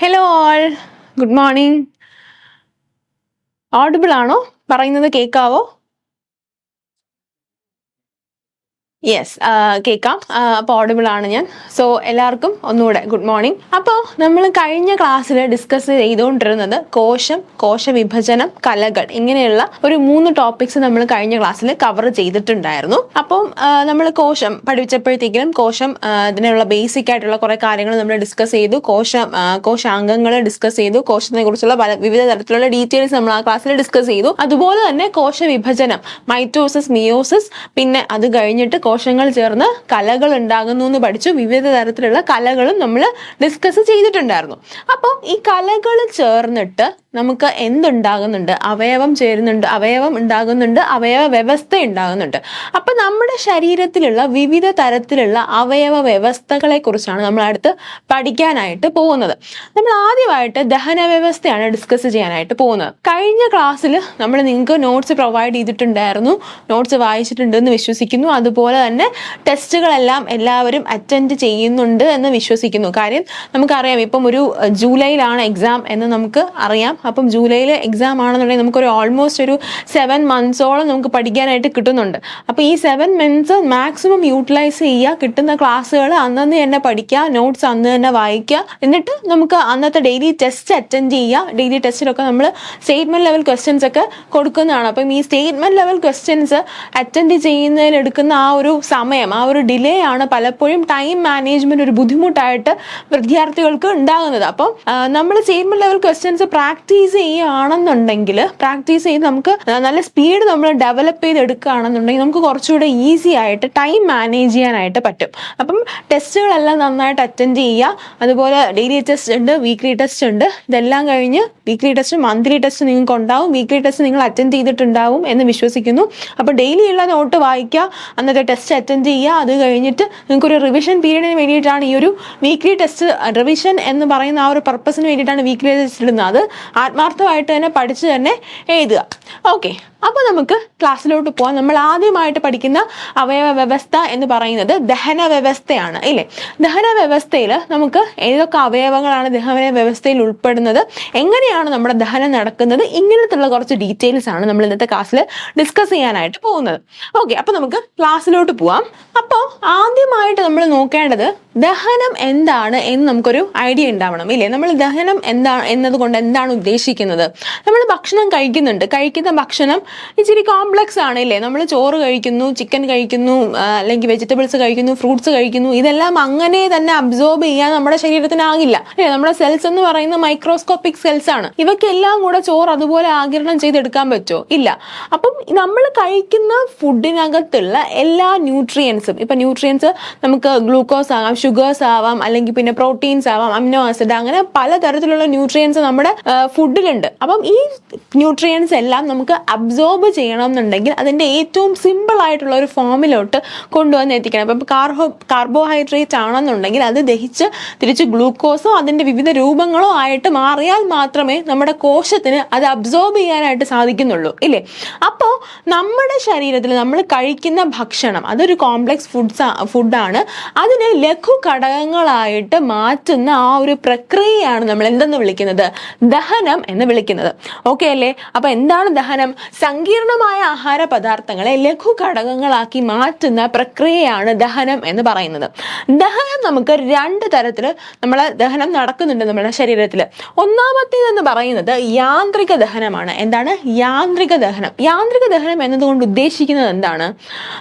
Hello all good morning audible ആണോ? പറയുന്നത് കേൾക്കാവോ യെസ് കേൾക്കാം. അപ്പോൾ ഓഡിബിൾ ആണ് ഞാൻ. സോ എല്ലാവർക്കും ഒന്നുകൂടെ ഗുഡ് മോർണിംഗ് അപ്പോൾ നമ്മൾ കഴിഞ്ഞ ക്ലാസ്സിൽ ഡിസ്കസ് ചെയ്തുകൊണ്ടിരുന്നത് കോശം കോശ വിഭജനം കലകൾ ഇങ്ങനെയുള്ള ഒരു മൂന്ന് ടോപ്പിക്സ് നമ്മൾ കഴിഞ്ഞ ക്ലാസ്സിൽ കവർ ചെയ്തിട്ടുണ്ടായിരുന്നു. അപ്പം നമ്മൾ കോശം പഠിച്ചപ്പോഴത്തേക്കിനും കോശം ഇതിനുള്ള ബേസിക് ആയിട്ടുള്ള കുറേ കാര്യങ്ങൾ നമ്മൾ ഡിസ്കസ് ചെയ്തു. കോശം കോശാംഗങ്ങൾ ഡിസ്കസ് ചെയ്തു. കോശത്തിനെ കുറിച്ചുള്ള പല വിവിധ തരത്തിലുള്ള ഡീറ്റെയിൽസ് നമ്മൾ ആ ക്ലാസ്സിൽ ഡിസ്കസ് ചെയ്തു. അതുപോലെ തന്നെ കോശ വിഭജനം മൈറ്റോസിസ് മിയോസിസ് പിന്നെ അത് കഴിഞ്ഞിട്ട് കോശങ്ങൾ ചേർന്ന് കലകൾ ഉണ്ടാകുന്നു എന്ന് പഠിച്ചു. വിവിധ തരത്തിലുള്ള കലകളും നമ്മൾ ഡിസ്കസ് ചെയ്തിട്ടുണ്ടായിരുന്നു. അപ്പോൾ ഈ കലകൾ ചേർന്നിട്ട് നമുക്ക് എന്തുണ്ടാകുന്നുണ്ട്? അവയവം ചേരുന്നുണ്ട് അവയവം ഉണ്ടാകുന്നുണ്ട് അവയവ വ്യവസ്ഥ ഉണ്ടാകുന്നുണ്ട്. അപ്പൊ നമ്മുടെ ശരീരത്തിലുള്ള വിവിധ തരത്തിലുള്ള അവയവ വ്യവസ്ഥകളെ കുറിച്ചാണ് നമ്മൾ അടുത്ത് പഠിക്കാനായിട്ട് പോകുന്നത്. നമ്മൾ ആദ്യമായിട്ട് ദഹന വ്യവസ്ഥയാണ് ഡിസ്കസ് ചെയ്യാനായിട്ട് പോകുന്നത്. കഴിഞ്ഞ ക്ലാസ്സിൽ നമ്മൾ നിങ്ങൾക്ക് നോട്ട്സ് പ്രൊവൈഡ് ചെയ്തിട്ടുണ്ടായിരുന്നു. നോട്ട്സ് വായിച്ചിട്ടുണ്ടെന്ന് വിശ്വസിക്കുന്നു. അതുപോലെ തന്നെ ടെസ്റ്റുകളെല്ലാം എല്ലാവരും അറ്റൻഡ് ചെയ്യുന്നുണ്ട് എന്ന് വിശ്വസിക്കുന്നു. കാര്യം നമുക്കറിയാം ഇപ്പം ഒരു ജൂലൈയിലാണ് എക്സാം എന്ന് നമുക്ക് അറിയാം. അപ്പം ജൂലൈയിൽ എക്സാം ആണെന്നുണ്ടെങ്കിൽ നമുക്കൊരു ഓൾമോസ്റ്റ് ഒരു സെവൻ മന്ത്സോളം നമുക്ക് പഠിക്കാനായിട്ട് കിട്ടുന്നുണ്ട്. അപ്പോൾ ഈ സെവൻ മന്ത്സ് മാക്സിമം യൂട്ടിലൈസ് ചെയ്യുക കിട്ടുന്ന ക്ലാസ്സുകൾ അന്നന്ന് തന്നെ പഠിക്കുക നോട്ട്സ് അന്ന് തന്നെ വായിക്കുക എന്നിട്ട് നമുക്ക് അന്നത്തെ ഡെയിലി ടെസ്റ്റ് അറ്റൻഡ് ചെയ്യുക. ഡെയിലി ടെസ്റ്റിലൊക്കെ നമ്മൾ സ്റ്റേറ്റ്മെന്റ് ലെവൽ ക്വസ്റ്റ്യൻസ് ഒക്കെ കൊടുക്കുന്നതാണ്. അപ്പം ഈ സ്റ്റേറ്റ്മെന്റ് ലെവൽ ക്വസ്റ്റ്യൻസ് അറ്റൻഡ് ചെയ്യുന്നതിൽ എടുക്കുന്ന ആ ഒരു സമയം ആ ഒരു ഡിലേ ആണ് പലപ്പോഴും ടൈം മാനേജ്മെന്റ് ഒരു ബുദ്ധിമുട്ടായിട്ട് വിദ്യാർത്ഥികൾക്ക് ഉണ്ടാകുന്നത്. അപ്പം നമ്മൾ സ്റ്റേറ്റ്മെന്റ് ലെവൽ ക്വസ്റ്റ്യൻസ് പ്രാക്ടീസ് ചെയ്യുകയാണെന്നുണ്ടെങ്കിൽ പ്രാക്ടീസ് ചെയ്ത് നമുക്ക് നല്ല സ്പീഡ് നമ്മൾ ഡെവലപ്പ് ചെയ്തെടുക്കുകയാണെന്നുണ്ടെങ്കിൽ നമുക്ക് കുറച്ചുകൂടെ ഈസി ആയിട്ട് ടൈം മാനേജ് ചെയ്യാനായിട്ട് പറ്റും. അപ്പം ടെസ്റ്റുകളെല്ലാം നന്നായിട്ട് അറ്റൻഡ് ചെയ്യുക. അതുപോലെ ഡെയിലി ടെസ്റ്റ് ഉണ്ട് വീക്ക്ലി ടെസ്റ്റ് ഉണ്ട്. ഇതെല്ലാം കഴിഞ്ഞ് വീക്ക്ലി ടെസ്റ്റ് മന്ത്ലി ടെസ്റ്റ് നിങ്ങൾക്ക് ഉണ്ടാവും. വീക്ക്ലി ടെസ്റ്റ് നിങ്ങൾ അറ്റൻഡ് ചെയ്തിട്ടുണ്ടാവും എന്ന് വിശ്വസിക്കുന്നു. അപ്പോൾ ഡെയിലി ഉള്ള നോട്ട് വായിക്കുക. അന്നത്തെ ടെസ്റ്റ് അറ്റൻഡ് ചെയ്യുക. അത് കഴിഞ്ഞിട്ട് നിങ്ങൾക്കൊരു റിവിഷൻ പീരീഡിന് വേണ്ടിയിട്ടാണ് ഈ ഒരു വീക്ക്ലി ടെസ്റ്റ് റിവിഷൻ എന്ന് പറയുന്ന ആ ഒരു പർപ്പസിന് വേണ്ടിയിട്ടാണ് വീക്ക്ലി ടെസ്റ്റ് ഇടുന്നത്. അത് ആത്മാർത്ഥമായിട്ട് തന്നെ പഠിച്ച് തന്നെ എഴുതുക. ഓക്കെ അപ്പോൾ നമുക്ക് ക്ലാസ്സിലോട്ട് പോകാം നമ്മൾ ആദ്യമായിട്ട് പഠിക്കുന്ന അവയവ വ്യവസ്ഥ എന്ന് പറയുന്നത് ദഹന വ്യവസ്ഥയാണ് ഇല്ലേ? ദഹന വ്യവസ്ഥയിൽ നമുക്ക് ഏതൊക്കെ അവയവങ്ങളാണ് ദഹന വ്യവസ്ഥയിൽ ഉൾപ്പെടുന്നത് എങ്ങനെയാണ് നമ്മുടെ ദഹനം നടക്കുന്നത് ഇങ്ങനത്തുള്ള കുറച്ച് ഡീറ്റെയിൽസ് ആണ് നമ്മൾ ഇന്നത്തെ ക്ലാസ്സിൽ ഡിസ്കസ് ചെയ്യാനായിട്ട് പോകുന്നത്. ഓക്കെ അപ്പോൾ നമുക്ക് ക്ലാസ്സിലോട്ട് പോവാം. അപ്പോൾ ആദ്യമായിട്ട് നമ്മൾ നോക്കേണ്ടത് ദഹനം എന്താണ് എന്ന് നമുക്കൊരു ഐഡിയ ഉണ്ടാവണം ഇല്ലേ? നമ്മൾ ദഹനം എന്താ എന്നതുകൊണ്ട് എന്താണ് ഉദ്ദേശിക്കുന്നത്? നമ്മൾ ഭക്ഷണം കഴിക്കുന്നുണ്ട്. കഴിക്കുന്ന ഭക്ഷണം ഇച്ചിരി കോംപ്ലക്സ് ആണ് ഇല്ലേ? നമ്മൾ ചോറ് കഴിക്കുന്നു ചിക്കൻ കഴിക്കുന്നു അല്ലെങ്കിൽ വെജിറ്റബിൾസ് കഴിക്കുന്നു ഫ്രൂട്ട്സ് കഴിക്കുന്നു ഇതെല്ലാം അങ്ങനെ തന്നെ അബ്സോർബ് ചെയ്യാൻ നമ്മുടെ ശരീരത്തിനാകില്ല. അല്ലേ? നമ്മുടെ സെൽസ് എന്ന് പറയുന്ന മൈക്രോസ്കോപ്പിക് സെൽസ് ആണ്. ഇവക്കെല്ലാം കൂടെ ചോറ് അതുപോലെ ആകിരണം ചെയ്തെടുക്കാൻ പറ്റുമോ ഇല്ല. അപ്പം നമ്മൾ കഴിക്കുന്ന ഫുഡിനകത്തുള്ള എല്ലാ ന്യൂട്രിയൻസും ഇപ്പം ന്യൂട്രിയൻസ് നമുക്ക് ഗ്ലൂക്കോസ് ആകാം ഷുഗേഴ്സ് ആവാം അല്ലെങ്കിൽ പിന്നെ പ്രോട്ടീൻസ് ആവാം അമിനോ ആസിഡ് അങ്ങനെ പലതരത്തിലുള്ള ന്യൂട്രിയൻസ് നമ്മുടെ ഫുഡിലുണ്ട് അപ്പം ഈ ന്യൂട്രിയൻസ് എല്ലാം നമുക്ക് അബ്സോർബ് ചെയ്യണം എന്നുണ്ടെങ്കിൽ അതിന്റെ ഏറ്റവും സിമ്പിൾ ആയിട്ടുള്ള ഒരു ഫോമിലോട്ട് കൊണ്ടുവന്ന് എത്തിക്കണം. അപ്പം കാർബോ കാർബോഹൈഡ്രേറ്റ് ആണെന്നുണ്ടെങ്കിൽ അത് ദഹിച്ച് തിരിച്ച് ഗ്ലൂക്കോസോ അതിന്റെ വിവിധ രൂപങ്ങളോ ആയിട്ട് മാറിയാൽ മാത്രമേ നമ്മുടെ കോശത്തിന് അത് അബ്സോർബ് ചെയ്യാനായിട്ട് സാധിക്കുന്നുള്ളൂ. ഇല്ലേ? അപ്പോൾ നമ്മുടെ ശരീരത്തിൽ നമ്മൾ കഴിക്കുന്ന ഭക്ഷണം അതൊരു കോംപ്ലക്സ് ഫുഡ്സ് ഫുഡാണ് അതിന് ലഘു ഘടകങ്ങളായിട്ട് മാറ്റുന്ന ആ ഒരു പ്രക്രിയയാണ് നമ്മൾ എന്തെന്ന് വിളിക്കുന്നത്? ദഹനം എന്ന് വിളിക്കുന്നത്. ഓക്കെ അല്ലേ? അപ്പൊ എന്താണ് ദഹനം? സങ്കീർണമായ ആഹാര പദാർത്ഥങ്ങളെ ലഘു ഘടകങ്ങളാക്കി മാറ്റുന്ന പ്രക്രിയയാണ് ദഹനം എന്ന് പറയുന്നത്. ദഹനം നമുക്ക് രണ്ട് തരത്തിൽ നമ്മളെ ദഹനം നടക്കുന്നുണ്ട് നമ്മുടെ ശരീരത്തിൽ. ഒന്നാമത്തേതെന്ന് പറയുന്നത് യാന്ത്രിക ദഹനമാണ്. എന്താണ്? യാന്ത്രിക ദഹനം. യാന്ത്രിക ദഹനം എന്നതുകൊണ്ട് ഉദ്ദേശിക്കുന്നത് എന്താണ്?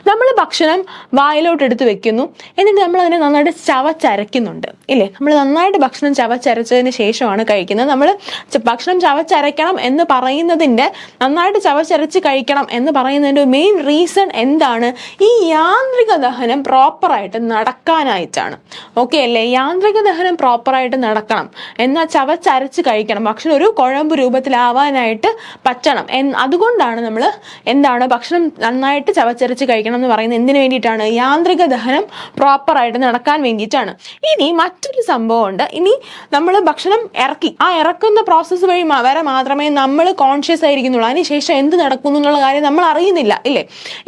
നമ്മൾ ഭക്ഷണം വായിലോട്ട് എടുത്ത് വെക്കുന്നു. എന്നിട്ട് നമ്മൾ അതിനെ നന്നായിട്ട് ചവച്ചരയ്ക്കുന്നുണ്ട്. ഇല്ലേ? നമ്മൾ നന്നായിട്ട് ഭക്ഷണം ചവച്ചരച്ചതിന് ശേഷമാണ് കഴിക്കുന്നത്. നമ്മൾ ഭക്ഷണം ചവച്ചരയ്ക്കണം എന്ന് പറയുന്നതിന്റെ നന്നായിട്ട് ചവച്ചരച്ച് കഴിക്കണം എന്ന് പറയുന്നതിന്റെ മെയിൻ റീസൺ എന്താണ്? ഈ യാന്ത്രിക ദഹനം പ്രോപ്പറായിട്ട് നടക്കാനായിട്ടാണ്. ഓക്കെ അല്ലേ? യാന്ത്രിക ദഹനം പ്രോപ്പറായിട്ട് നടക്കണം. എന്നാൽ ചവച്ചരച്ച് കഴിക്കണം. ഭക്ഷണം ഒരു കുഴമ്പ് രൂപത്തിലാവാനായിട്ട് പറ്റണം. അതുകൊണ്ടാണ് നമ്മൾ എന്താണ് ഭക്ഷണം നന്നായിട്ട് ചവച്ചരച്ച് കഴിക്കണം എന്ന് പറയുന്നത്. എന്തിനു വേണ്ടിയിട്ടാണ്? യാന്ത്രിക ദഹനം പ്രോപ്പറായിട്ട് നടക്കാൻ വേണ്ടിയിട്ടാണ്. ഇനി മറ്റൊരു സംഭവം ഉണ്ട് ഇനി നമ്മൾ ഭക്ഷണം ഇറക്കി. ആ ഇറക്കുന്ന പ്രോസസ്സ് വഴി വരെ മാത്രമേ നമ്മൾ കോൺഷ്യസ് ആയിരിക്കുന്നുള്ളൂ. അതിനുശേഷം എന്ത് നടക്കുന്നു എന്നുള്ള കാര്യം നമ്മൾ അറിയുന്നില്ല ഇല്ലേ?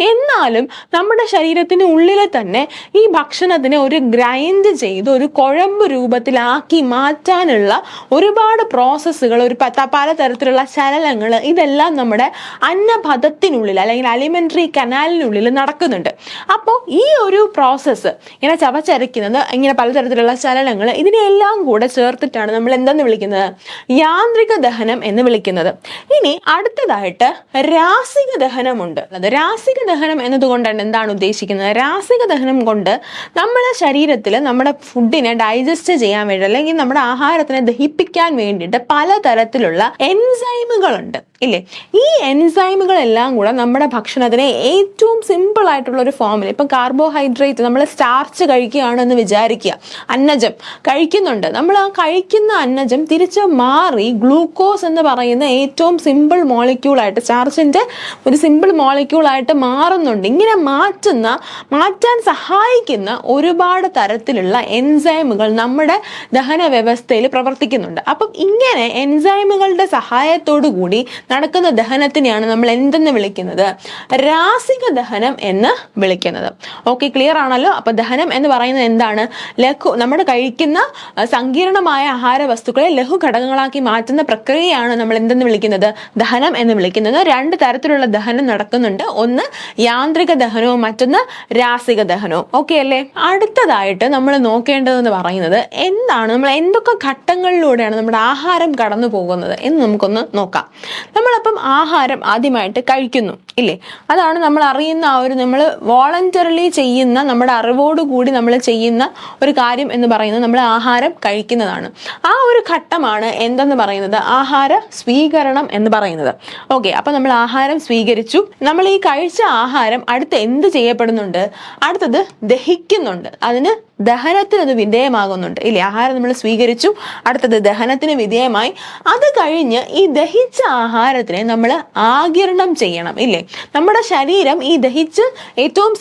എന്നാലും നമ്മുടെ ശരീരത്തിന് ഉള്ളിൽ തന്നെ ഈ ഭക്ഷണത്തിനെ ഒരു ഗ്രൈൻഡ് ചെയ്ത് ഒരു കുഴമ്പ് രൂപത്തിലാക്കി മാറ്റാനുള്ള ഒരുപാട് പ്രോസസ്സുകൾ ഒരു പല പലതരത്തിലുള്ള ചലനങ്ങൾ ഇതെല്ലാം നമ്മുടെ അന്നപഥത്തിനുള്ളിൽ അല്ലെങ്കിൽ അലിമെന്ററി കനാലിനുള്ളിൽ നടക്കുന്നുണ്ട്. അപ്പോൾ ഈ ഒരു പ്രോസസ്സ് ഇങ്ങനെ ചവച്ചരയ്ക്കുന്നത് ഇങ്ങനെ പലതരത്തിലുള്ള ചലനങ്ങൾ ഇതിനെല്ലാം കൂടെ ചേർത്തിട്ടാണ് നമ്മൾ എന്തെന്ന് വിളിക്കുന്നത്? യാന്ത്രിക ദഹനം എന്ന് വിളിക്കുന്നത്. ഇനി അടുത്തതായിട്ട് രാസിക ദഹനമുണ്ട്. അത് രാസിക ദഹനം എന്നതുകൊണ്ടാണ് എന്താണ് ഉദ്ദേശിക്കുന്നത്? രാസിക ദഹനം കൊണ്ട് നമ്മുടെ ശരീരത്തിൽ നമ്മുടെ ഫുഡിനെ ഡൈജസ്റ്റ് ചെയ്യാൻ വേണ്ടി അല്ലെങ്കിൽ നമ്മുടെ ആഹാരത്തിനെ ദഹിപ്പിക്കാൻ വേണ്ടിയിട്ട് പലതരത്തിലുള്ള എൻസൈമുകളുണ്ട്. ഇല്ലേ? ഈ എൻസൈമുകളെല്ലാം കൂടെ നമ്മുടെ ഭക്ഷണത്തിനെ ഏറ്റവും സിമ്പിൾ ആയിട്ടുള്ള ഒരു ഫോമിൽ ഇപ്പം കാർബോഹൈഡ്രേറ്റ് നമ്മൾ സ്റ്റാർച്ച് കഴിക്കുകയാണെന്ന് വിചാരിക്കുക. അന്നജം കഴിക്കുന്നുണ്ട്. നമ്മൾ ആ കഴിക്കുന്ന അന്നജം തിരിച്ച് മാറി ഗ്ലൂക്കോസ് എന്ന് പറയുന്ന ഏറ്റവും സിമ്പിൾ മോളിക്യൂളായിട്ട് ചാർജിന്റെ ഒരു സിമ്പിൾ മോളിക്യൂളായിട്ട് മാറുന്നുണ്ട്. ഇങ്ങനെ മാറ്റുന്ന മാറ്റാൻ സഹായിക്കുന്ന ഒരുപാട് തരത്തിലുള്ള എൻസൈമുകൾ നമ്മുടെ ദഹന വ്യവസ്ഥയിൽ പ്രവർത്തിക്കുന്നുണ്ട്. അപ്പം ഇങ്ങനെ എൻസൈമുകളുടെ സഹായത്തോടു കൂടി നടക്കുന്ന ദഹനത്തിനെയാണ് നമ്മൾ എന്തെന്ന് വിളിക്കുന്നത്? രാസിക ദഹനം എന്ന് വിളിക്കുന്നത്. ഓക്കെ ക്ലിയർ ആണല്ലോ? അപ്പൊ ദഹനം എന്ന് പറയുന്നത് എന്താണ്? ലഘു നമ്മൾ കഴിക്കുന്ന സങ്കീർണമായ ആഹാര വസ്തുക്കളെ ലഘു ഘടകങ്ങളാക്കി മാറ്റുന്ന പ്രക്രിയയാണ് നമ്മൾ എന്തെന്ന് വിളിക്കുന്നത്? ദഹനം എന്ന് വിളിക്കുന്നത്. രണ്ട് തരത്തിലുള്ള ദഹനം നടക്കുന്നുണ്ട്. ഒന്ന് യാന്ത്രിക ദഹനവും മറ്റൊന്ന് രാസിക ദഹനവും. ഓക്കെ അല്ലേ? അടുത്തതായിട്ട് നമ്മൾ നോക്കേണ്ടതെന്ന് പറയുന്നത് എന്താണ്? നമ്മൾ എന്തൊക്കെ ഘട്ടങ്ങളിലൂടെയാണ് നമ്മുടെ ആഹാരം കടന്നു പോകുന്നത് എന്ന് നമുക്കൊന്ന് നോക്കാം. നമ്മളപ്പം ആഹാരം ആദ്യമായിട്ട് കഴിക്കുന്നു. ഇല്ലേ? അതാണ് നമ്മൾ അറിയുന്ന ആ ഒരു നമ്മൾ വോളണ്ടറിലി ചെയ്യുന്ന നമ്മുടെ അറിവോട് കൂടി നമ്മൾ ചെയ്യുന്ന ഒരു കാര്യം എന്ന് പറയുന്നത് നമ്മൾ ആഹാരം കഴിക്കുന്നതാണ്. ആ ഒരു ഘട്ടമാണ് എന്തെന്ന് പറയുന്നത്? ആഹാര സ്വീകരണം എന്ന് പറയുന്നത്. ഓക്കെ അപ്പം നമ്മൾ ആഹാരം സ്വീകരിച്ചു. നമ്മൾ ഈ കഴിച്ച ആഹാരം അടുത്ത് എന്ത് ചെയ്യപ്പെടുന്നുണ്ട്? അടുത്തത് ദഹിക്കുന്നുണ്ട്. അതിന് ദഹനത്തിന് അത് വിധേയമാകുന്നുണ്ട്. ഇല്ലേ? ആഹാരം നമ്മൾ സ്വീകരിച്ചു. അടുത്തത് ദഹനത്തിന് വിധേയമായി. അത് കഴിഞ്ഞ് ഈ ദഹിച്ച ആഹാരത്തിനെ നമ്മൾ ആകിരണം ചെയ്യണം. ഇല്ലേ? നമ്മുടെ ശരീരം ഈ ദഹിച്ച് ഏറ്റവും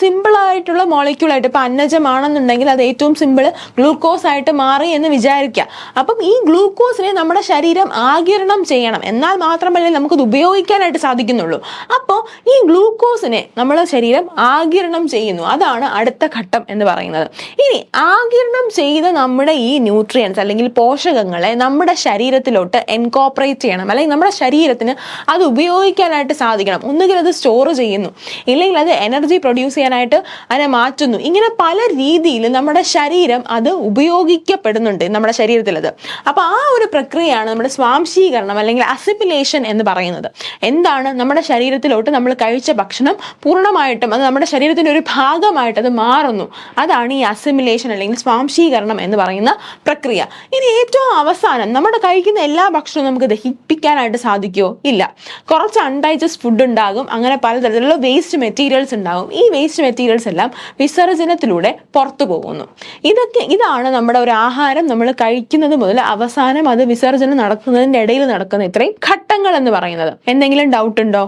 മോളിക്യൂൾ ആയിട്ട് ഇപ്പൊ അന്നജമാണെന്നുണ്ടെങ്കിൽ അത് ഏറ്റവും സിമ്പിൾ ഗ്ലൂക്കോസ് ആയിട്ട് മാറി എന്ന് വിചാരിക്കുക. അപ്പം ഈ ഗ്ലൂക്കോസിനെ നമ്മുടെ ശരീരം ആകിരണം ചെയ്യണം. എന്നാൽ മാത്രമല്ലേ നമുക്കത് ഉപയോഗിക്കാനായിട്ട് സാധിക്കുന്നുള്ളൂ. അപ്പോൾ ഈ ഗ്ലൂക്കോസിനെ നമ്മുടെ ശരീരം ആകിരണം ചെയ്യുന്നു. അതാണ് അടുത്ത ഘട്ടം എന്ന് പറയുന്നത്. ഇനി ആകിരണം ചെയ്ത നമ്മുടെ ഈ ന്യൂട്രിയൻസ് അല്ലെങ്കിൽ പോഷകങ്ങളെ നമ്മുടെ ശരീരത്തിലോട്ട് എൻകോപ്പറേറ്റ് ചെയ്യണം. അല്ലെങ്കിൽ നമ്മുടെ ശരീരത്തിന് അത് ഉപയോഗിക്കാനായിട്ട് സാധിക്കണം. ഒന്നുകിൽ അത് സ്റ്റോർ ചെയ്യുന്നു. ഇല്ലെങ്കിൽ അത് എനർജി പ്രൊഡ്യൂസ് ചെയ്യാനായിട്ട് അതിനെ മാറ്റുന്നു. ഇങ്ങനെ പല രീതിയിൽ നമ്മുടെ ശരീരം അത് ഉപയോഗിക്കപ്പെടുന്നുണ്ട് നമ്മുടെ ശരീരത്തിൽ അത് അപ്പോൾ ആ ഒരു പ്രക്രിയയാണ് നമ്മുടെ സ്വാംശീകരണം അല്ലെങ്കിൽ അസിപ്പിലേഷൻ എന്ന് പറയുന്നത്. എന്താണ് നമ്മുടെ ശരീരത്തിലോട്ട് നമ്മൾ കഴിച്ച ഭക്ഷണം പൂർണമായിട്ടും അത് നമ്മുടെ ശരീരത്തിന്റെ ഒരു ഭാഗമായിട്ട് അത് മാറുന്നു. അതാണ് ഈ അസിമിലേഷൻ അല്ലെങ്കിൽ സ്വാംശീകരണം എന്ന് പറയുന്ന പ്രക്രിയ. ഇനി ഏറ്റവും അവസാനം നമ്മുടെ കഴിക്കുന്ന എല്ലാ ഭക്ഷണവും നമുക്ക് ദഹിപ്പിക്കാനായിട്ട് സാധിക്കുമോ? ഇല്ല. കുറച്ച് അൺഡൈജസ്റ്റ് ഫുഡ് ഉണ്ടാകും. അങ്ങനെ പലതരത്തിലുള്ള വേസ്റ്റ് മെറ്റീരിയൽസ് ഉണ്ടാകും ഈ വേസ്റ്റ് മെറ്റീരിയൽസ് എല്ലാം വിസർജനത്തിലൂടെ പുറത്തു പോകുന്നു. ഇതൊക്കെ ഇതാണ് നമ്മുടെ ഒരു ആഹാരം നമ്മൾ കഴിക്കുന്നത് മുതൽ അവസാനം അത് വിസർജനം നടക്കുന്നതിന്റെ ഇടയിൽ നടക്കുന്ന ഇത്രയും ഘട്ടങ്ങൾ എന്ന് പറയുന്നത്. എന്തെങ്കിലും ഡൗട്ട് ഉണ്ടോ?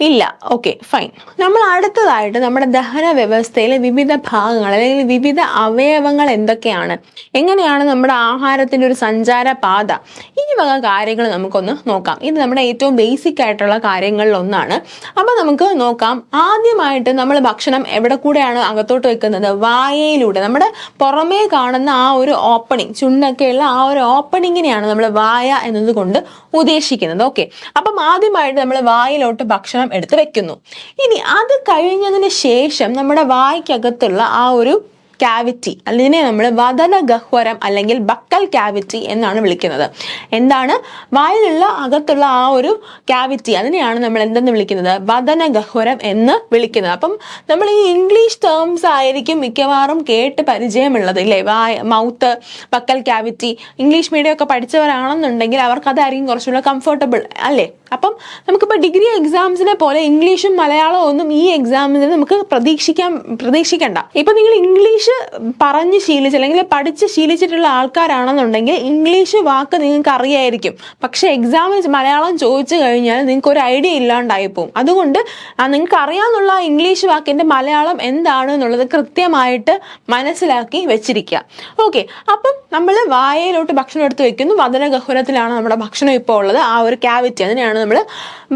ഇല്ല. ഓക്കെ ഫൈൻ നമ്മൾ അടുത്തതായിട്ട് നമ്മുടെ ദഹന വ്യവസ്ഥയിലെ വിവിധ ഭാഗങ്ങൾ അല്ലെങ്കിൽ വിവിധ അവയവങ്ങൾ എന്തൊക്കെയാണ്? എങ്ങനെയാണ് നമ്മുടെ ആഹാരത്തിന്റെ ഒരു സഞ്ചാര പാത? ഈ വക കാര്യങ്ങൾ നമുക്കൊന്ന് നോക്കാം. ഇത് നമ്മുടെ ഏറ്റവും ബേസിക് ആയിട്ടുള്ള കാര്യങ്ങളിൽ ഒന്നാണ്. അപ്പോൾ നമുക്ക് നോക്കാം. ആദ്യമായിട്ട് നമ്മൾ ഭക്ഷണം എവിടെ കൂടെയാണ് അകത്തോട്ട് വെക്കുന്നത്? വായയിലൂടെ. നമ്മുടെ പുറമേ കാണുന്ന ആ ഒരു ഓപ്പണിങ് ചുണ്ടൊക്കെയുള്ള ആ ഒരു ഓപ്പണിങ്ങിനെയാണ് നമ്മൾ വായ എന്നതുകൊണ്ട് ഉദ്ദേശിക്കുന്നത്. ഓക്കെ അപ്പം ആദ്യമായിട്ട് നമ്മൾ വായയിലോട്ട് ഭക്ഷണം എടുത്ത് വെക്കുന്നു. ഇനി അത് കഴിഞ്ഞതിന് ശേഷം നമ്മുടെ വായ്ക്കകത്തുള്ള ആ ഒരു ക്യാവിറ്റി അതിനെ നമ്മൾ വദന ഗഹ്വരം അല്ലെങ്കിൽ ബക്കൽ ക്യാവിറ്റി എന്നാണ് വിളിക്കുന്നത്. എന്താണ്? വായിലുള്ള അകത്തുള്ള ആ ഒരു ക്യാവിറ്റി അതിനെയാണ് നമ്മൾ എന്തെന്ന് വിളിക്കുന്നത്? വദന ഗഹ്വരം എന്ന് വിളിക്കുന്നത്. അപ്പം നമ്മൾ ഈ ഇംഗ്ലീഷ് ടേംസ് ആയിരിക്കും മിക്കവാറും കേട്ട് പരിചയമുള്ളത് ഇല്ലേ? വായ mouth buccal cavity English medium ഒക്കെ പഠിച്ചവരാണെന്നുണ്ടെങ്കിൽ അവർക്ക് അതായിരിക്കും കുറച്ചുകൂടെ കംഫർട്ടബിൾ അല്ലേ? അപ്പം നമുക്കിപ്പോൾ ഡിഗ്രി എക്സാംസിനെ പോലെ ഇംഗ്ലീഷും മലയാളവും ഒന്നും ഈ എക്സാമിന് നമുക്ക് പ്രതീക്ഷിക്കാൻ പ്രതീക്ഷിക്കേണ്ട. ഇപ്പം നിങ്ങൾ ഇംഗ്ലീഷ് ഇംഗ്ലീഷ് പറഞ്ഞ് ശീലിച്ച് അല്ലെങ്കിൽ പഠിച്ച് ശീലിച്ചിട്ടുള്ള ആൾക്കാരാണെന്നുണ്ടെങ്കിൽ ഇംഗ്ലീഷ് വാക്ക് നിങ്ങൾക്ക് അറിയായിരിക്കും. പക്ഷെ എക്സാമിൽ മലയാളം ചോദിച്ചു കഴിഞ്ഞാൽ നിങ്ങൾക്ക് ഒരു ഐഡിയ ഇല്ലാണ്ടായി പോകും അതുകൊണ്ട് നിങ്ങൾക്ക് അറിയാമെന്നുള്ള ഇംഗ്ലീഷ് വാക്കിന്റെ മലയാളം എന്താണ് എന്നുള്ളത് കൃത്യമായിട്ട് മനസ്സിലാക്കി വെച്ചിരിക്കുക. ഓക്കെ അപ്പം നമ്മൾ വായയിലോട്ട് ഭക്ഷണം എടുത്ത് വെക്കുന്നു. വദനഗഹുരത്തിലാണ് നമ്മുടെ ഭക്ഷണം ഇപ്പോൾ ഉള്ളത്. ആ ഒരു ക്യാവിറ്റി അതിനെയാണ് നമ്മൾ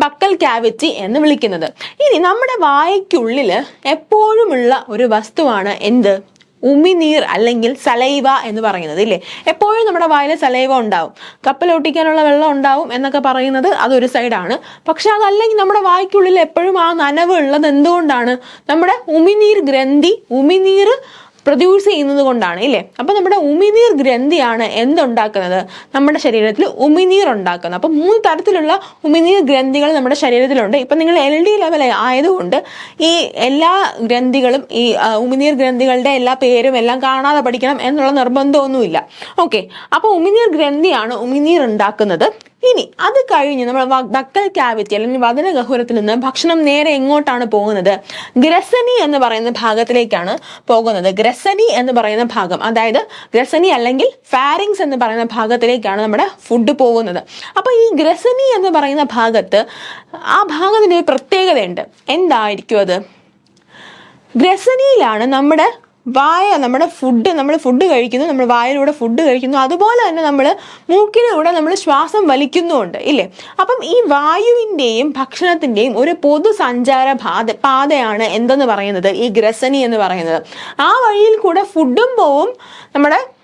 ബക്കൽ ക്യാവിറ്റി എന്ന് വിളിക്കുന്നത്. ഇനി നമ്മുടെ വായയ്ക്കുള്ളിൽ എപ്പോഴുമുള്ള ഒരു വസ്തുവാണ് എന്ത്? ഉമിനീർ അല്ലെങ്കിൽ സലൈവ എന്ന് പറയുന്നത് ഇല്ലേ? എപ്പോഴും നമ്മുടെ വായിൽ സലൈവ ഉണ്ടാവും. കപ്പലൊട്ടിക്കാനുള്ള വെള്ളം ഉണ്ടാവും എന്നൊക്കെ പറയുന്നത് അതൊരു സൈഡാണ്. പക്ഷെ അതല്ലെങ്കിൽ നമ്മുടെ വായ്ക്കുള്ളിൽ എപ്പോഴും ആ നനവ് ഉള്ളത് എന്തുകൊണ്ടാണ്? നമ്മുടെ ഉമിനീർ ഗ്രന്ഥി ഉമിനീർ പ്രൊഡ്യൂസ് ചെയ്യുന്നത് കൊണ്ടാണ് ഇല്ലേ? അപ്പൊ നമ്മുടെ ഉമിനീർ ഗ്രന്ഥിയാണ് എന്തുണ്ടാക്കുന്നത്? നമ്മുടെ ശരീരത്തിൽ ഉമിനീർ ഉണ്ടാക്കുന്നത്. അപ്പൊ മൂന്ന് തരത്തിലുള്ള ഉമിനീർ ഗ്രന്ഥികൾ നമ്മുടെ ശരീരത്തിലുണ്ട്. ഇപ്പൊ നിങ്ങൾ എൽ ഡി ലെവൽ ആയതുകൊണ്ട് ഈ എല്ലാ ഗ്രന്ഥികളും ഈ ഉമിനീർ ഗ്രന്ഥികളുടെ എല്ലാ പേരും എല്ലാം കാണാതെ പഠിക്കണം എന്നുള്ള നിർബന്ധമൊന്നുമില്ല. ഓക്കെ അപ്പൊ ഉമിനീർ ഗ്രന്ഥിയാണ് ഉമിനീർ ഉണ്ടാക്കുന്നത്. ഇനി അത് കഴിഞ്ഞ് നമ്മൾ ബക്കൽ ക്യാവിറ്റി അല്ലെങ്കിൽ വദന ഗഹുരത്തിൽ നിന്ന് ഭക്ഷണം നേരെ എങ്ങോട്ടാണ് പോകുന്നത്? ഗ്രസനി എന്ന് പറയുന്ന ഭാഗത്തിലേക്കാണ് പോകുന്നത്. ഗ്രസനി എന്ന് പറയുന്ന ഭാഗം അതായത് ഗ്രസനി അല്ലെങ്കിൽ ഫാരിങ്സ് എന്ന് പറയുന്ന ഭാഗത്തിലേക്കാണ് നമ്മുടെ ഫുഡ് പോകുന്നത്. അപ്പോൾ ഈ ഗ്രസനി എന്ന് പറയുന്ന ഭാഗത്ത് ആ ഭാഗത്തിന് ഒരു പ്രത്യേകതയുണ്ട്. എന്തായിരിക്കും അത്? ഗ്രസനിയിലാണ് നമ്മുടെ വായ നമ്മുടെ ഫുഡ് നമ്മൾ ഫുഡ് കഴിക്കുന്നു നമ്മൾ വായിലൂടെ ഫുഡ് കഴിക്കുന്നു. അതുപോലെ തന്നെ നമ്മൾ മൂക്കിലൂടെ നമ്മൾ ശ്വാസം വലിക്കുന്നുമുണ്ട് ഇല്ലേ? അപ്പം ഈ വായുവിന്റെയും ഭക്ഷണത്തിന്റെയും ഒരു പൊതു സഞ്ചാര പാത പാതയാണ് എന്തെന്ന് പറയുന്നത്? ഈ ഗ്രസനി എന്ന് പറയുന്നത്. ആ വഴിയിൽ കൂടെ ഫുഡും പോവും നമ്മുടെ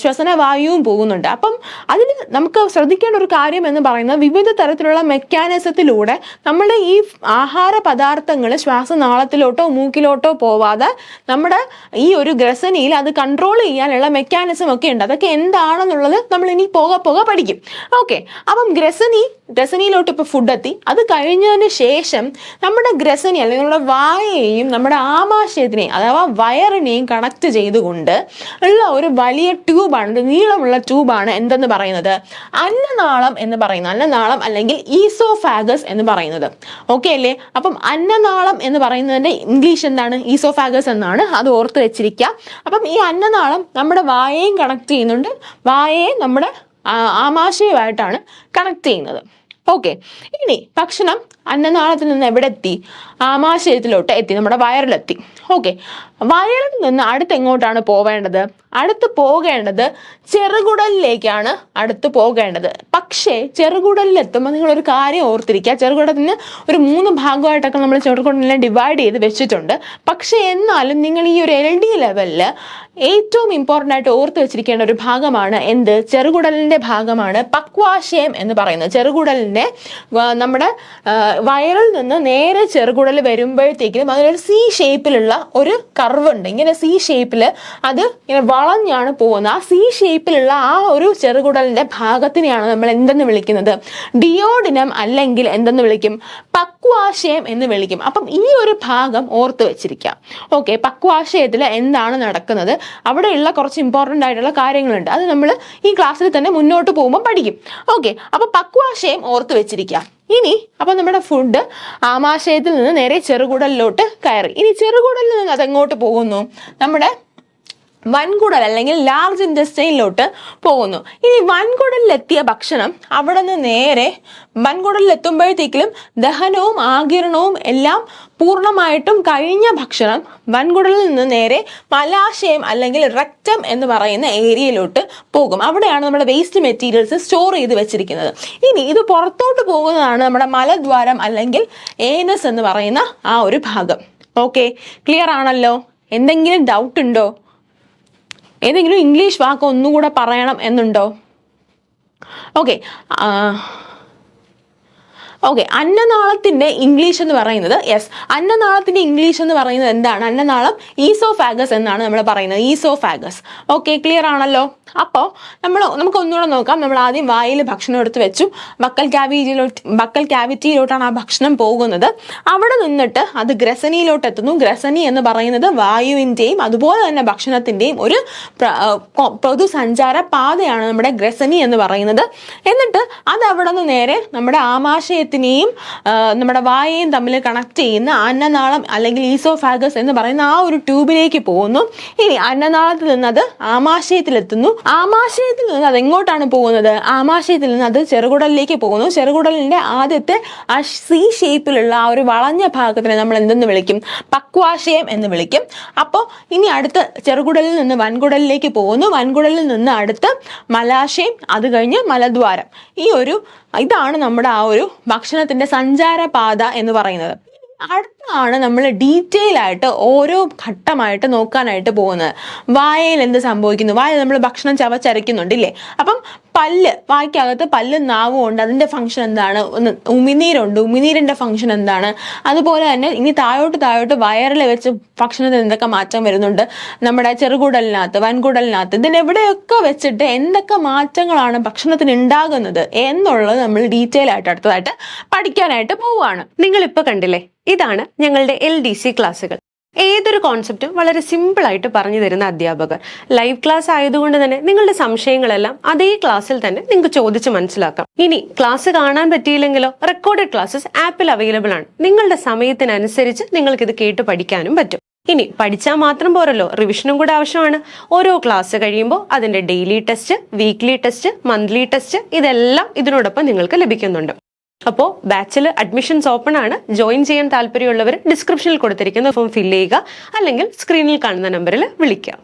ശ്വസനവായുവും പോകുന്നുണ്ട്. അപ്പം അതിന് നമുക്ക് ശ്രദ്ധിക്കേണ്ട ഒരു കാര്യം എന്ന് പറയുന്നത് വിവിധ തരത്തിലുള്ള മെക്കാനിസത്തിലൂടെ നമ്മുടെ ഈ ആഹാര പദാർത്ഥങ്ങൾ ശ്വാസനാളത്തിലോട്ടോ മൂക്കിലോട്ടോ പോവാതെ നമ്മുടെ ഈ ഒരു ഗ്രസനിയിൽ അത് കൺട്രോൾ ചെയ്യാനുള്ള മെക്കാനിസം ഒക്കെ ഉണ്ട്. അതൊക്കെ എന്താണെന്നുള്ളത് നമ്മൾ ഇനി പോക പോക പഠിക്കും. ഓക്കെ അപ്പം ഗ്രസനി ഗ്രസനിയിലോട്ട് ഇപ്പോൾ ഫുഡ് എത്തി. അത് കഴിഞ്ഞതിന് ശേഷം നമ്മുടെ ഗ്രസനി അല്ലെങ്കിൽ നമ്മുടെ വായയെയും നമ്മുടെ ആമാശയത്തിനെയും അഥവാ വയറിനെയും കണക്ട് ചെയ്തുകൊണ്ട് ഉള്ള ഒരു വലിയ ട്യൂബാണ് ഒരു നീളമുള്ള ട്യൂബാണ് എന്തെന്ന് പറയുന്നത്? അന്നനാളം എന്ന് പറയുന്നത്. അന്നനാളം അല്ലെങ്കിൽ ഈസോഫാഗസ് എന്ന് പറയുന്നത്. ഓക്കെ അല്ലേ? അപ്പം അന്നനാളം എന്ന് പറയുന്നതിന്റെ ഇംഗ്ലീഷ് എന്താണ്? ഈസോഫാഗസ് എന്നാണ്. അത് ഓർത്ത് വെച്ചിരിക്കുക. അപ്പം ഈ അന്നനാളം നമ്മുടെ വായയും കണക്ട് ചെയ്യുന്നുണ്ട്. വായയെ നമ്മുടെ ആമാശയമായിട്ടാണ് കണക്ട് ചെയ്യുന്നത്. ഓക്കെ ഇനി ഭക്ഷണം അന്നനാളത്തിൽ നിന്ന് എവിടെ എത്തി ആമാശയത്തിലോട്ട് എത്തി. നമ്മുടെ വയറിലെത്തി. ഓക്കെ വയറിൽ നിന്ന് അടുത്ത് എങ്ങോട്ടാണ് പോവേണ്ടത്? അടുത്ത് പോകേണ്ടത് ചെറുകുടലിലേക്കാണ് അടുത്ത് പോകേണ്ടത്. പക്ഷേ ചെറുകുടലിലെത്തുമ്പോൾ നിങ്ങളൊരു കാര്യം ഓർത്തിരിക്കുക. ചെറുകുടലിന് ഒരു മൂന്ന് ഭാഗമായിട്ടൊക്കെ നമ്മൾ ചെറുകുടലിനെ ഡിവൈഡ് ചെയ്ത് വെച്ചിട്ടുണ്ട്. പക്ഷേ എന്നാലും നിങ്ങൾ ഈ ഒരു എൽ ഡി ലെവലിൽ ഏറ്റവും ഇമ്പോർട്ടന്റ് ആയിട്ട് ഓർത്ത് വെച്ചിരിക്കേണ്ട ഒരു ഭാഗമാണ് എന്ത്? ചെറുകുടലിന്റെ ഭാഗമാണ് പക്വാശയം എന്ന് പറയുന്നത്. ചെറുകുടലിന്റെ നമ്മുടെ വയറിൽ നിന്ന് നേരെ ചെറുകുടൽ വരുമ്പോഴത്തേക്കും അതിനൊരു സി ഷേപ്പിലുള്ള ഒരു കർവ് ഉണ്ട്. ഇങ്ങനെ സി ഷേപ്പിൽ അത് ഇങ്ങനെ വളഞ്ഞാണ് പോകുന്നത്. ആ സി ഷേപ്പിലുള്ള ആ ഒരു ചെറുകുടലിന്റെ ഭാഗത്തിനെയാണ് നമ്മൾ എന്തെന്ന് വിളിക്കുന്നത്? ഡിയോഡിനം അല്ലെങ്കിൽ എന്തെന്ന് വിളിക്കും? പക്വാശയം എന്ന് വിളിക്കും. അപ്പം ഈ ഒരു ഭാഗം ഓർത്ത് വെച്ചിരിക്കാം. ഓക്കെ പക്വാശയത്തിൽ എന്താണ് നടക്കുന്നത്? അവിടെയുള്ള കുറച്ച് ഇമ്പോർട്ടന്റ് ആയിട്ടുള്ള കാര്യങ്ങളുണ്ട്. അത് നമ്മൾ ഈ ക്ലാസ്സിൽ തന്നെ മുന്നോട്ട് പോകുമ്പോൾ പഠിക്കും. ഓക്കെ അപ്പോൾ പക്വാശയം ഓർത്ത് വെച്ചിരിക്കാം. ഇനി അപ്പൊ നമ്മുടെ ഫുഡ് ആമാശയത്തിൽ നിന്ന് നേരെ ചെറുകുടലിലോട്ട് കയറി. ഇനി ചെറുകുടലിൽ നിന്ന് അതെങ്ങോട്ട് പോകുന്നു? നമ്മുടെ വൻകുടൽ അല്ലെങ്കിൽ ലാർജ് ഇൻഡസ്ട്രിയിലോട്ട് പോകുന്നു. ഇനി വൻകുടലിലെത്തിയ ഭക്ഷണം അവിടെ നിന്ന് നേരെ വൻകുടലിലെത്തുമ്പോഴത്തേക്കിലും ദഹനവും ആകിരണവും എല്ലാം പൂർണമായിട്ടും കഴിഞ്ഞ ഭക്ഷണം വൻകുടലിൽ നിന്ന് നേരെ മലാശയം അല്ലെങ്കിൽ റക്റ്റം എന്ന് പറയുന്ന ഏരിയയിലോട്ട് പോകും. അവിടെയാണ് നമ്മുടെ വേസ്റ്റ് മെറ്റീരിയൽസ് സ്റ്റോർ ചെയ്ത് വെച്ചിരിക്കുന്നത്. ഇനി ഇത് പുറത്തോട്ട് പോകുന്നതാണ് നമ്മുടെ മലദ്വാരം അല്ലെങ്കിൽ ഏനസ് എന്ന് പറയുന്ന ആ ഒരു ഭാഗം. ഓക്കെ ക്ലിയർ ആണല്ലോ? എന്തെങ്കിലും ഡൗട്ട് ഉണ്ടോ? ഏതെങ്കിലും ഇംഗ്ലീഷ് വാക്ക് ഒന്നുകൂടെ പറയണം എന്നുണ്ടോ? ഓക്കെ ഓക്കെ അന്നനാളത്തിന്റെ ഇംഗ്ലീഷ് എന്ന് പറയുന്നത് യെസ് അന്നനാളത്തിന്റെ ഇംഗ്ലീഷ് എന്ന് പറയുന്നത് എന്താണ്? അന്നനാളം ഈസോഫാഗസ് എന്നാണ് നമ്മൾ പറയുന്നത് ഈസോഫാഗസ് ഓക്കെ ക്ലിയർ ആണല്ലോ? അപ്പോൾ നമ്മൾ നമുക്ക് ഒന്നുകൂടെ നോക്കാം. നമ്മൾ ആദ്യം വായിൽ ഭക്ഷണം എടുത്ത് വെച്ചു. ബക്കൽ ക്യാവിറ്റിയിലോട്ട് ബക്കൽ ക്യാവിറ്റിയിലോട്ടാണ് ആ ഭക്ഷണം പോകുന്നത്. അവിടെ നിന്നിട്ട് അത് ഗ്രസനിയിലോട്ട് എത്തുന്നു ഗ്രസനി എന്ന് പറയുന്നത് വായുവിന്റെയും അതുപോലെ തന്നെ ഭക്ഷണത്തിന്റെയും ഒരു പൊതുസഞ്ചാര പാതയാണ് നമ്മുടെ ഗ്രസനി എന്ന് പറയുന്നത്. എന്നിട്ട് അത് അവിടെ നിന്ന് നേരെ നമ്മുടെ ആമാശയത്തിൽ ആമാശയത്തിനെയും ആ, നമ്മുടെ വായയും തമ്മിൽ കണക്ട് ചെയ്യുന്ന അന്നനാളം അല്ലെങ്കിൽ ഈസോഫാഗസ് എന്ന് പറയുന്ന ആ ഒരു ട്യൂബിലേക്ക് പോകുന്നു. ഇനി അന്നനാളത്തിൽ നിന്ന് അത് ആമാശയത്തിലെത്തുന്നു. ആമാശയത്തിൽ നിന്ന് അത് എങ്ങോട്ടാണ് പോകുന്നത്? ആമാശയത്തിൽ നിന്ന് അത് ചെറുകുടലിലേക്ക് പോകുന്നു. ചെറുകുടലിന്റെ ആദ്യത്തെ സി ഷേപ്പിലുള്ള ആ ഒരു വളഞ്ഞ ഭാഗത്തിനെ നമ്മൾ എന്തെന്ന് വിളിക്കും? പക്വാശയം എന്ന് വിളിക്കും. അപ്പോൾ ഇനി അടുത്ത് ചെറുകുടലിൽ നിന്ന് വൻകുടലിലേക്ക് പോകുന്നു. വൻകുടലിൽ നിന്ന് അടുത്ത് മലാശയം അത് കഴിഞ്ഞ് മലദ്വാരം. ഈ ഒരു ഇതാണ് നമ്മുടെ ആ ഒരു ഭക്ഷണത്തിന്റെ സഞ്ചാരപാത എന്ന് പറയുന്നത്. അടുത്താണ് നമ്മൾ ഡീറ്റെയിൽ ആയിട്ട് ഓരോ ഘട്ടമായിട്ട് നോക്കാനായിട്ട് പോകുന്നത്. വായയിൽ എന്ത് സംഭവിക്കുന്നു? വായ നമ്മൾ ഭക്ഷണം ചവച്ചരയ്ക്കുന്നുണ്ടല്ലേ അപ്പം പല്ല് വായ്ക്കകത്ത് പല്ല് നാവും ഉണ്ട്. അതിന്റെ ഫംഗ്ഷൻ എന്താണ്? ഒന്ന് ഉമിനീരുണ്ട്. ഉമിനീരിന്റെ ഫംഗ്ഷൻ എന്താണ്? അതുപോലെ തന്നെ ഇനി താഴോട്ട് താഴോട്ട് വയറിൽ വെച്ച് ഭക്ഷണത്തിൽ എന്തൊക്കെ മാറ്റം വരുന്നുണ്ട്? നമ്മുടെ ചെറുകുടലിനകത്ത് വൻകുടലിനകത്ത് ഇതിനെവിടെയൊക്കെ വെച്ചിട്ട് എന്തൊക്കെ മാറ്റങ്ങളാണ് ഭക്ഷണത്തിന് ഉണ്ടാകുന്നത് എന്നുള്ളത് നമ്മൾ ഡീറ്റെയിൽ ആയിട്ട് അടുത്തതായിട്ട് പഠിക്കാനായിട്ട് പോവുകയാണ്. നിങ്ങളിപ്പോൾ കണ്ടില്ലേ? ഇതാണ് ഞങ്ങളുടെ എൽ ഡി സി ക്ലാസ്സുകൾ ഏതൊരു കോൺസെപ്റ്റും വളരെ സിമ്പിളായിട്ട് പറഞ്ഞു തരുന്ന അധ്യാപകർ. ലൈവ് ക്ലാസ് ആയതുകൊണ്ട് തന്നെ നിങ്ങളുടെ സംശയങ്ങളെല്ലാം അതേ ക്ലാസ്സിൽ തന്നെ നിങ്ങൾക്ക് ചോദിച്ച് മനസ്സിലാക്കാം. ഇനി ക്ലാസ് കാണാൻ പറ്റിയില്ലെങ്കിലോ റെക്കോർഡഡ് ക്ലാസ്സസ് ആപ്പിൽ അവൈലബിൾ ആണ്. നിങ്ങളുടെ സമയത്തിനനുസരിച്ച് നിങ്ങൾക്ക് ഇത് കേട്ട് പഠിക്കാനും പറ്റും. ഇനി പഠിച്ചാൽ മാത്രം പോരല്ലോ റിവിഷനും കൂടെ ആവശ്യമാണ്. ഓരോ ക്ലാസ് കഴിയുമ്പോൾ അതിന്റെ daily test weekly test monthly test ഇതെല്ലാം ഇതിനോടൊപ്പം നിങ്ങൾക്ക് ലഭിക്കുന്നുണ്ട്. അപ്പോൾ ബാച്ചിൽ അഡ്മിഷൻസ് ഓപ്പൺ ആണ് ജോയിൻ ചെയ്യാൻ താല്പര്യമുള്ളവർ ഡിസ്ക്രിപ്ഷനിൽ കൊടുത്തിരിക്കുന്ന ഫോം ഫില്ല് ചെയ്യുക. അല്ലെങ്കിൽ സ്ക്രീനിൽ കാണുന്ന നമ്പറിൽ വിളിക്കുക